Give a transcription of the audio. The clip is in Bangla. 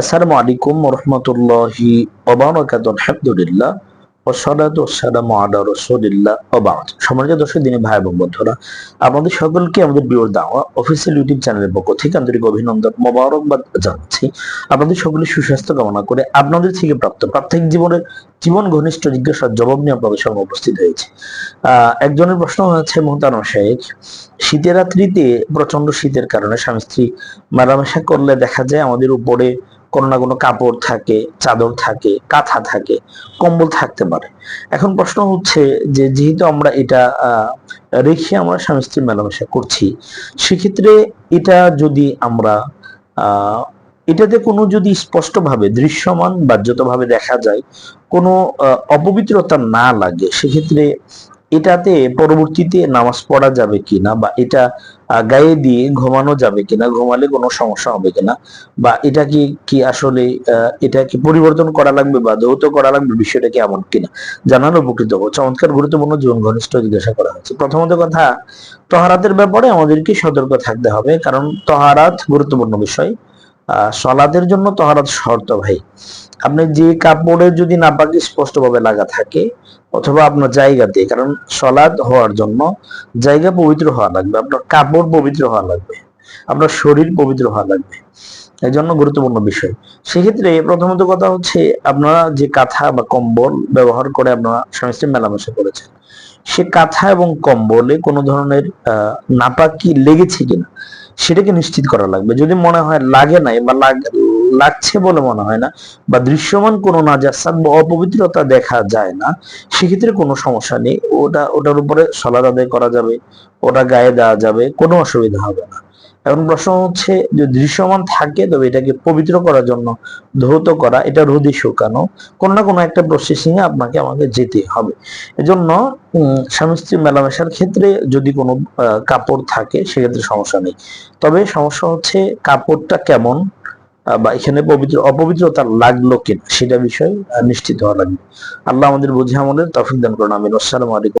আসসালামু আলাইকুম রহমতুল্লাহি ওবারাকাতু আলহামদুলিল্লাহ ওয়াসসালাতু ওয়াসসালামু আলা রাসূলিল্লাহ, ওয়া সম্মানিত দর্শক, দিনী ভাই এবং বন্ধুরা, আপনাদের সকলকে আমাদের বিওর দাওয়া অফিসিয়াল ইউটিউব চ্যানেলের পক্ষ থেকে আন্তরিক অভিনন্দন মোবারকবাদ জানাচ্ছি। আপনাদের সকলের সুস্বাস্থ্য কামনা করে আপনাদের থেকে প্রাপ্ত প্রাত্যহিক জীবনের জীবন ঘনিষ্ঠ জিজ্ঞাসার জবাব নিয়ে আপনাদের সামনে উপস্থিত হয়েছে। একজনের প্রশ্ন হয়েছে মোহতারাম শেখ, শীতের রাত্রিতে প্রচণ্ড শীতের কারণে স্বামী স্ত্রী মেলামেশা করলে দেখা যায় আমাদের উপরে কোনো না কোনো কাপড় থাকে, চাদর থাকে, কাঁথা থাকে, কম্বল থাকতে পারে। এখন প্রশ্ন হচ্ছে যে যেহেতু আমরা এটা রেখে আমরা স্বামী স্ত্রী মেলামেশা করছি, সেক্ষেত্রে এটা যদি আমরা এটাতে কোনো যদি স্পষ্টভাবে, দৃশ্যমান বাহ্যতভাবে দেখা যায়, কোনো অপবিত্রতা না লাগে, সেক্ষেত্রে এটাতে পরবর্তীতে নামাজ পড়া যাবে কিনা বা এটা গায়ে দিয়ে ঘুমানো যাবে কিনা, ঘুমালে কোনো সমস্যা হবে কিনা বা এটা কি কি আসলে এটা কি পরিবর্তন করা লাগবে বা ধৌত করা লাগবে, বিষয়টা কি এমন কিনা জানার উপকৃত হব। চমৎকার গুরুত্বপূর্ণ জীবন ঘনিষ্ঠ জিজ্ঞাসা করা হয়েছে। প্রথমত কথা, তহারাতের ব্যাপারে আমাদেরকে সতর্ক থাকতে হবে কারণ তহারাত গুরুত্বপূর্ণ বিষয়। সলাদের জন্য তহারাত শর্ত ভাই। আপনি যে কাপড়ে যদি নাপাকি স্পষ্টভাবে লাগা থাকে, অথবা আপনার জায়গাতে কারণ সলাদ হওয়ার জন্য জায়গা পবিত্র হওয়া লাগবে, আপনার কাপড় পবিত্র হওয়া লাগবে, আপনার শরীর পবিত্র হওয়া লাগবে। এই জন্য গুরুত্বপূর্ণ বিষয়। সেক্ষেত্রে প্রথমত কথা হচ্ছে, আপনারা যে কাঁথা বা কম্বল ব্যবহার করে আপনারা স্বামী স্ত্রী মেলামেশা করেছেন, সে কাঁথা এবং কম্বলে কোনো ধরনের, আহ, নাপাকি লেগেছে কিনা সেটাকে নিশ্চিত করা লাগবে। যদি মনে হয় লাগে নাই বা লাগছে বলে মনে হয় না বা দৃশ্যমান কোনো নাজাসাত বা অপবিত্রতা দেখা যায় না, সেক্ষেত্রে কোনো সমস্যা নেই। ওটা, ওটার উপরে সলাদ আদায় করা যাবে, ওটা গায়ে দেওয়া যাবে, কোনো অসুবিধা হবে না। এখন প্রশ্ন হচ্ছে যে দৃশ্যমান থাকে, তবে এটাকে পবিত্র করার জন্য ধৌত করা, এটা রোদে শুকানো, কোনো না কোনো একটা প্রসেসিং এ আপনাকে আমাকে যেতে হবে। এজন্য স্বামী স্ত্রী মেলামেশার ক্ষেত্রে যদি কোনো কাপড় থাকে, সেক্ষেত্রে সমস্যা নেই। তবে সমস্যা হচ্ছে, কাপড়টা কেমন বা এখানে পবিত্র, অপবিত্রতা লাগল কিনা, সেটা বিষয় নিশ্চিত হওয়া লাগবে। আল্লাহ আমাদের বুঝে আমাদের তফিক দান করুন, আমিন। আসসালামু আলাইকুম।